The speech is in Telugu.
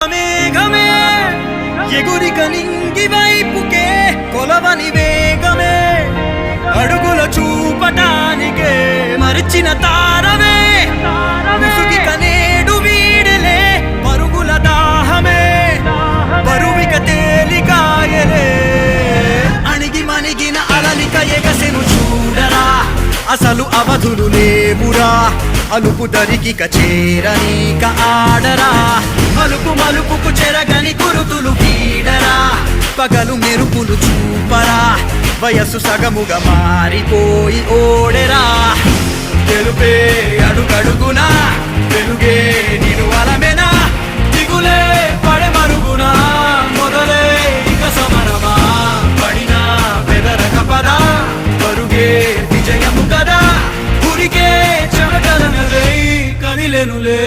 మేఘమే ఎగురిక నింగి వైపుకే కొలవని వేగమే అడుగుల చూపటానికే మరిచిన తారవే ముసుగిక నేడు వీడలే పరుగుల దాహమే బరువిక తేలికాయలే అణిగి మణిగిన అలలిక ఎగసెను చూడరా అసలు అవధులు లేవురా అలుపు దరికిక చేరనీక ఆ పగలు మెరుపులు చూపరా. వయస్సు సగముగా మారిపోయి ఓడెరా. తెలుపే అడుగడుగునా తెలుగే నిను అలమెనా దిగులే పడే మరుగునా మొదలే ఇక సమరమా. పడినా పెదరక పదా పరుగే విజయము కదా. గురికే చెమటలనలే కదిలెనులే.